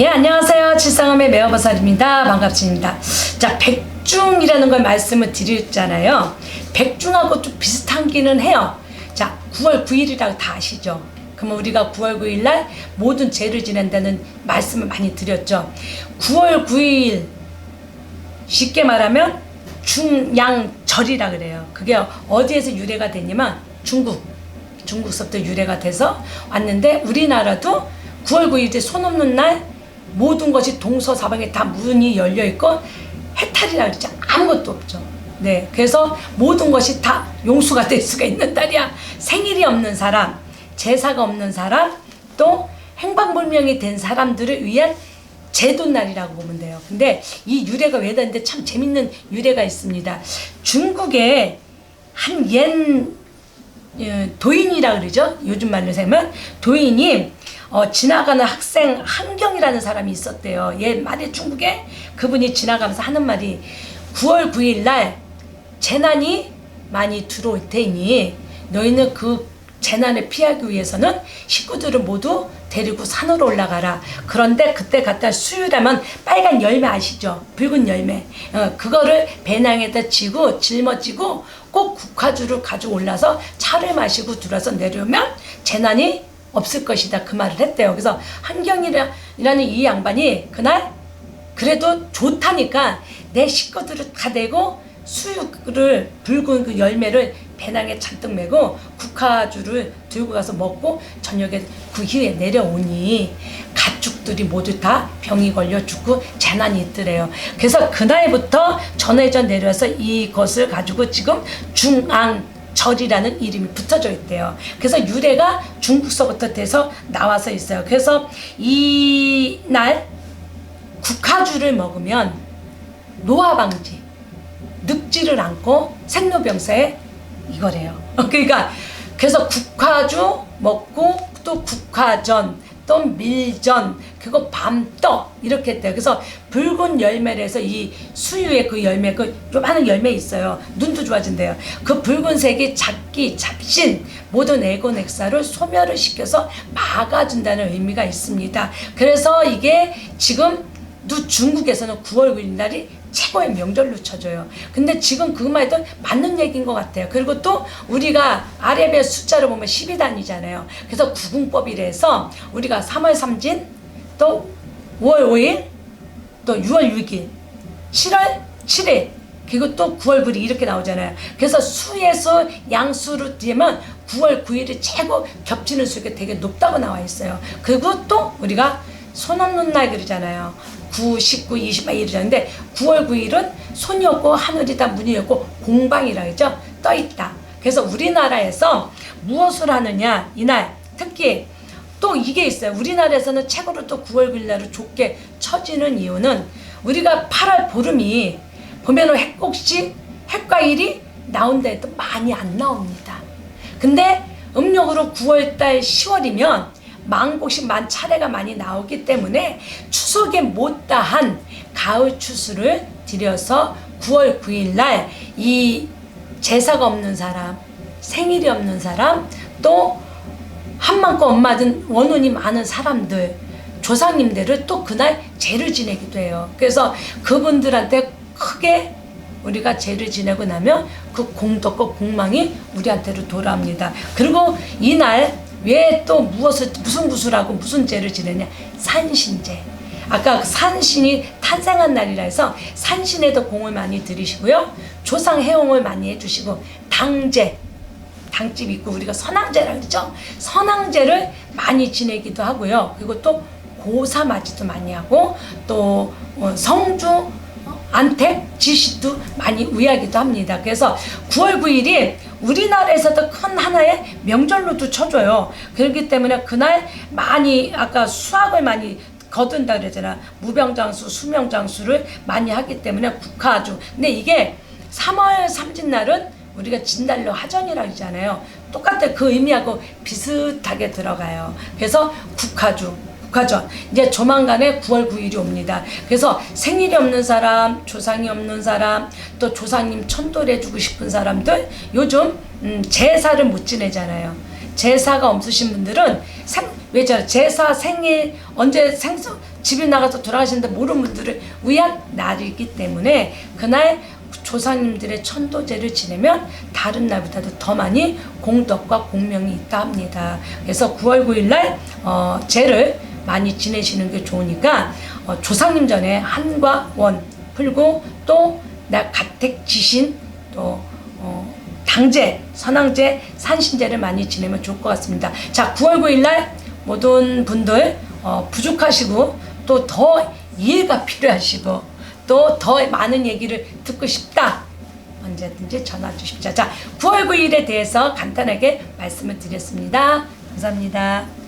예, 안녕하세요. 칠상함의 매화버살입니다. 반갑습니다. 자, 백중이라는 걸 말씀을 드렸잖아요. 백중하고 좀 비슷한 기는 해요. 자, 9월 9일이라고 다 아시죠? 그러면 우리가 9월 9일 날 모든 죄를 지낸다는 말씀을 많이 드렸죠. 9월 9일 쉽게 말하면 중양절이라 그래요. 그게 어디에서 유래가 됐냐면 중국. 중국서부터 유래가 돼서 왔는데 우리나라도 9월 9일 손 없는 날 모든 것이 동서사방에 다 문이 열려 있고 해탈이라 그러죠. 아무것도 없죠. 네. 그래서 모든 것이 다 용수가 될 수가 있는 달이야. 생일이 없는 사람, 제사가 없는 사람, 또 행방불명이 된 사람들을 위한 제도날이라고 보면 돼요. 근데 이 유래가 왜 되는데 참 재밌는 유래가 있습니다. 중국에 한옛 예, 도인이라 그러죠. 요즘 말로 세면 도인이 어, 지나가는 학생 한경이라는 사람이 있었대요. 옛 말에 중국에 그분이 지나가면서 하는 말이 9월 9일 날 재난이 많이 들어올 테니 너희는 그 재난을 피하기 위해서는 식구들을 모두 데리고 산으로 올라가라. 그런데 그때 갖다 수유라면 빨간 열매 아시죠? 붉은 열매. 어, 그거를 배낭에다 지고 짊어지고 꼭 국화주를 가지고 올라서 차를 마시고 들어서 내려오면 재난이 없을 것이다. 그 말을 했대요. 그래서 한경이라는 이 양반이 그날 그래도 좋다니까 내 식구들을 다 대고 수육을 붉은 그 열매를 배낭에 잔뜩 메고 국화주를 들고 가서 먹고 저녁에 그 후에 내려오니 가축들이 모두 다 병이 걸려 죽고 재난이 있더래요. 그래서 그날부터 전해져 내려서 이것을 가지고 지금 중앙 절이라는 이름이 붙어져 있대요. 그래서 유래가 중국서부터 돼서 나와서 있어요. 그래서 이 날 국화주를 먹으면 노화 방지, 늙지를 않고 생로병사에 이거래요. 그러니까 그래서 국화주 먹고 또 국화전 또 밀전 그거 밤떡 이렇게 했대요. 그래서 붉은 열매를 해서 이 수유의 그 열매 그 요만한 열매 있어요. 눈도 좋아진대요. 그 붉은색이 작기 작신 모든 에고넥사를 소멸을 시켜서 막아준다는 의미가 있습니다. 그래서 이게 지금 또 중국에서는 9월 9일 날이 최고의 명절로 쳐줘요. 근데 지금 그것만 해도 맞는 얘기인 것 같아요. 그리고 또 우리가 아랍의 숫자를 보면 12단이잖아요. 그래서 구궁법이라서 우리가 3월 3진, 또 5월 5일, 또 6월 6일, 7월 7일, 그리고 또 9월 9일 이렇게 나오잖아요. 그래서 수에서 양수로 되면 9월 9일이 최고 겹치는 수가 되게 높다고 나와 있어요. 그리고 또 우리가 손 없는 날 그러잖아요. 9, 19, 20, 막 이러는데 9월 9일은 손이 없고 하늘이 다 문이 없고 공방이라 그죠? 떠 있다. 그래서 우리나라에서 무엇을 하느냐 이날 특히 또 이게 있어요. 우리나라에서는 최고로 또 9월 9일 날을 좋게 쳐지는 이유는 우리가 8월 보름이 보면은 핵곡시 핵과일이 나온다 해도 많이 안 나옵니다. 근데 음력으로 9월달 10월이면 망곡이 만 차례가 많이 나오기 때문에 추석에 못다한 가을 추수를 들여서 9월 9일 날 이 제사가 없는 사람, 생일이 없는 사람, 또 한만큼 엄마든 원혼이 많은 사람들, 조상님들을 또 그날 제를 지내기도 해요. 그래서 그분들한테 크게 우리가 제를 지내고 나면 그 공덕과 공망이 우리한테로 돌아옵니다. 그리고 이날 왜 또 무엇을 무슨 구슬하고 무슨 제를 지내냐? 산신제. 아까 그 산신이 탄생한 날이라 해서 산신에도 공을 많이 들이시고요. 조상 해옹을 많이 해주시고 당제 당집 있고 우리가 선왕제라 그러죠. 선왕제를 많이 지내기도 하고요. 그리고 또 고사 맞이도 많이 하고 또 어, 성주 안택 지시도 많이 우야기도 합니다. 그래서 9월 9일이 우리나라에서도 큰 하나의 명절로도 쳐줘요. 그렇기 때문에 그날 많이 아까 수학을 많이 거둔다 그러잖아. 무병장수, 수명장수를 많이 하기 때문에 국화주. 근데 이게 3월 삼진날은 우리가 진달로 하전이라고 하잖아요. 똑같아 그 의미하고 비슷하게 들어가요. 그래서 국화주. 국화전. 이제 조만간에 9월 9일이 옵니다. 그래서 생일이 없는 사람, 조상이 없는 사람, 또 조상님 천도를 해주고 싶은 사람들 요즘 음, 제사를 못 지내잖아요. 제사가 없으신 분들은 생, 왜죠? 제사 생일 언제 생수 집에 나가서 돌아가시는데 모르는 분들을 위한 날이기 때문에 그날 조상님들의 천도제를 지내면 다른 날보다도 더 많이 공덕과 공명이 있다 합니다. 그래서 9월 9일 날 어, 제를 많이 지내시는 게 좋으니까 어, 조상님 전에 한과 원 풀고 또 나 가택 지신 또 어, 당제, 선왕제, 산신제를 많이 지내면 좋을 것 같습니다. 자, 9월 9일 날 모든 분들 어, 부족하시고 또 더 이해가 필요하시고 또 더 많은 얘기를 듣고 싶다. 언제든지 전화 주십시오. 자, 9월 9일에 대해서 간단하게 말씀을 드렸습니다. 감사합니다.